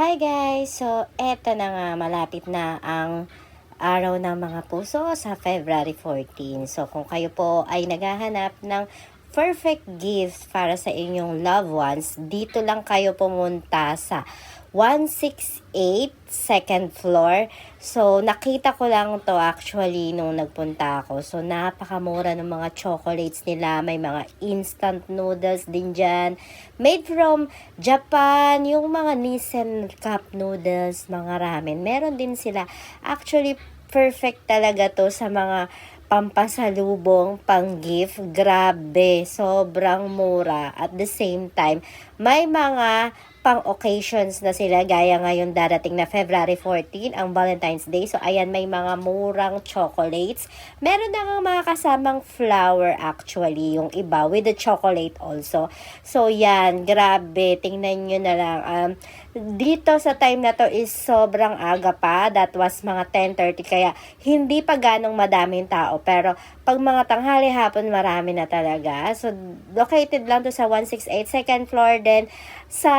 Hi guys! So, eto na nga, malapit na ang araw ng mga puso sa February 14. So, kung kayo po ay naghahanap ng perfect gift para sa inyong loved ones, dito lang kayo pumunta sa 168 second floor. So, nakita ko lang to actually nung nagpunta ako. So, napakamura ng mga chocolates nila. May mga instant noodles din dyan. Made from Japan. Yung mga Nissan cup noodles, mga ramen. Meron din sila. Actually, perfect talaga to sa mga pampasalubong, pang-gift. Grabe, sobrang mura. At the same time, may mga pang occasions na sila gaya ngayon darating na February 14 ang Valentine's Day. So ayan may mga murang chocolates. Meron na nga mga kasamang flower actually yung iba with the chocolate also. So yan grabe tingnan nyo na lang. Um, dito sa time na to is sobrang aga pa. That was mga 10.30 kaya hindi pa ganong madaming tao. Pero pag mga tanghali hapon marami na talaga. So located lang to sa 168 second floor. Din sa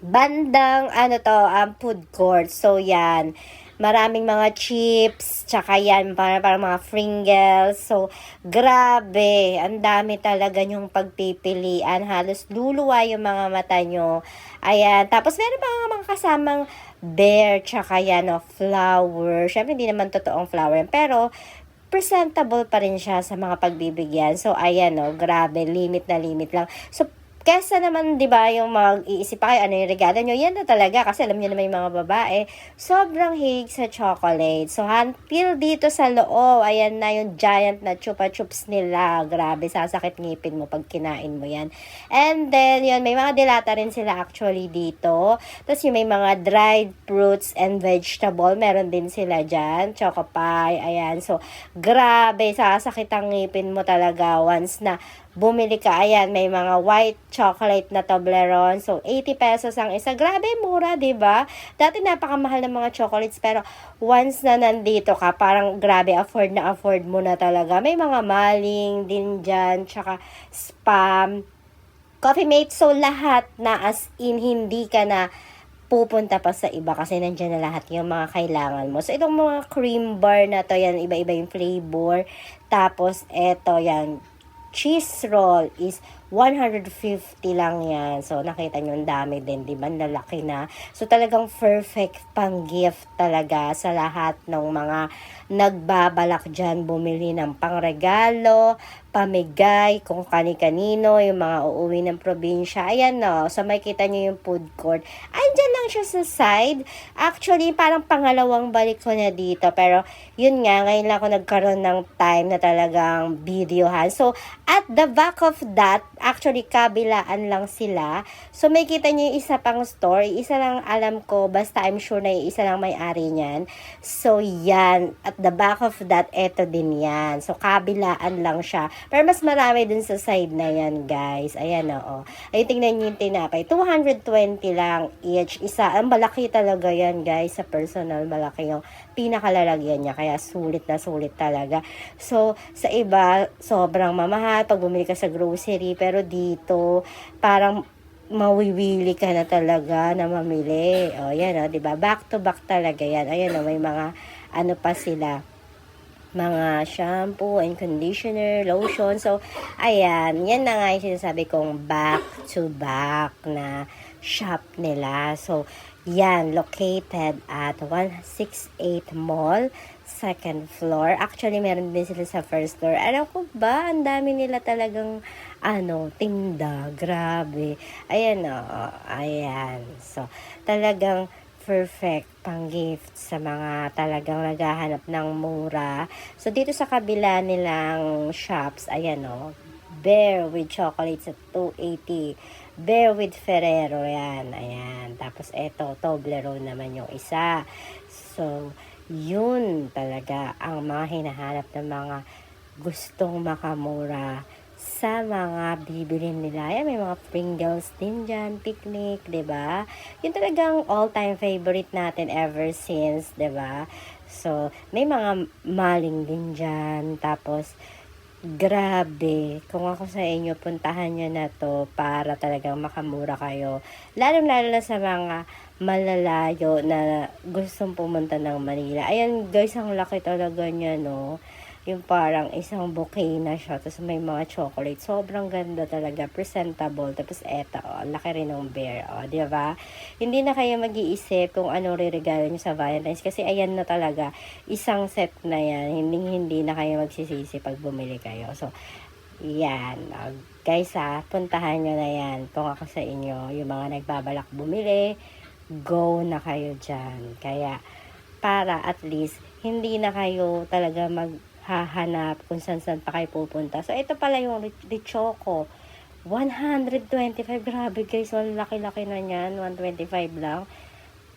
bandang ano to, um, food court. So yan, maraming mga chips, tsaka yan, para, para mga Pringles. So, grabe, ang dami talaga yung pagpipilian. Halos luluwa yung mga mata nyo. Ayan, tapos meron mga mga kasamang bear, tsaka yan, no, flower. Siyempre, hindi naman totoong flower. Pero, presentable pa rin siya sa mga pagbibigyan. So, ayan, no, grabe, limit na limit lang. So, Kesa naman, di ba, yung mag-iisip pa kayo, ano yung regalo nyo, yan na talaga, kasi alam nyo na may mga babae, sobrang hilig sa chocolate. So, until dito sa loob, ayan na yung giant na chupa chups nila. Grabe, sasakit ngipin mo pag kinain mo yan. And then, yun, may mga dilata rin sila actually dito. Tapos, yung may mga dried fruits and vegetable, meron din sila dyan. Choco pie, ayan. So, grabe, sasakit ang ngipin mo talaga once na bumili ka. Ayan, may mga white chocolate na Toblerone. So, 80 pesos ang isa. Grabe, mura, ba Dati napakamahal ng mga chocolates, pero once na nandito ka, parang grabe, afford na afford mo na talaga. May mga maling din dyan, tsaka spam, coffee mate. So, lahat na as in, hindi ka na pupunta pa sa iba kasi nandiyan na lahat yung mga kailangan mo. So, itong mga cream bar na to, yan, iba-iba yung flavor. Tapos, eto, yan, cheese roll is 150 lang yan. So, nakita nyo, ang dami din, di ba? Lalaki na. So, talagang perfect pang gift talaga sa lahat ng mga nagbabalak dyan bumili ng pangregalo, pamigay, kung kani-kanino, yung mga uuwi ng probinsya. Ayan no, so makita nyo yung food court. Andyan lang siya sa side. Actually, parang pangalawang balik ko na dito. Pero, yun nga, ngayon lang ako nagkaroon ng time na talagang videohan. So, at the back of that, actually, kabilaan lang sila. So, may kita nyo yung isa pang store. Isa lang alam ko, basta I'm sure na isa lang may-ari niyan. So, yan. At the back of that, eto din yan. So, kabilaan lang siya. Pero mas marami dun sa side na yan, guys. Ayan, oo. Ay, tingnan nyo yung tinapay. 220 lang each. Isa. Ang malaki talaga yan, guys. Sa personal, malaki yung pinakalalagyan niya. Kaya sulit na sulit talaga. So, sa iba, sobrang mamahal pag bumili ka sa grocery. Pero dito, parang mawiwili ka na talaga na mamili. O, yan o, diba? Back to back talaga yan. Ayan o, may mga ano pa sila mga shampoo and conditioner, lotion. So, ayan, yan na nga yung sinasabi kong back to back na shop nila. So, yan, located at 168 Mall, second floor. Actually, meron din sila sa first floor. Alam ko ba, ang dami nila talagang, ano, tinda. Grabe. Ayan, oh, ayan. So, talagang, perfect pang gift sa mga talagang naghahanap ng mura. So, dito sa kabila nilang shops, ayan o, Bear with chocolates at 280. Bear with Ferrero, yan. Ayan. Tapos, eto, Toblerone naman yung isa. So, yun talaga ang mga hinahanap ng mga gustong makamura sa mga bibilin nila. Ayan, may mga Pringles din dyan, picnic, ba diba? Yung talagang all-time favorite natin ever since, ba diba? So, may mga maling din dyan. Tapos, Grabe. Kung ako sa inyo, puntahan nyo na to para talagang makamura kayo. Lalo-lalo na sa mga malalayo na gustong pumunta ng Manila. Ayan guys, ang laki talaga niya, no? Yung parang isang bouquet na siya. Tapos may mga chocolate. Sobrang ganda talaga. Presentable. Tapos eto, oh, laki rin ng bear. Oh, di ba? Hindi na kayo mag-iisip kung ano re-regalo nyo sa Valentine's. Kasi ayan na talaga. Isang set na yan. Hindi, hindi na kayo magsisisi pag bumili kayo. So, yan. Uh, guys ha, puntahan nyo na yan. Kung ako sa inyo, yung mga nagbabalak bumili, go na kayo dyan. Kaya, para at least, hindi na kayo talaga maghahanap kung saan saan pa kayo pupunta. So, ito pala yung Richoco. 125. Grabe guys, ang laki-laki na niyan. 125 lang.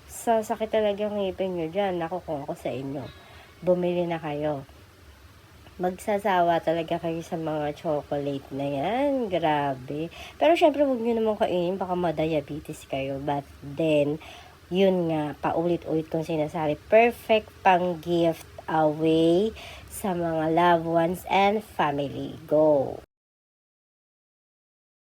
Sa sakit talaga ng ngipin nyo dyan. Ako kung ako sa inyo. Bumili na kayo magsasawa talaga kayo sa mga chocolate na yan. Grabe. Pero syempre, huwag nyo naman kainin. Baka ma-diabetes kayo. But then, yun nga, paulit-ulit kong sinasabi. Perfect pang gift away sa mga loved ones and family. Go!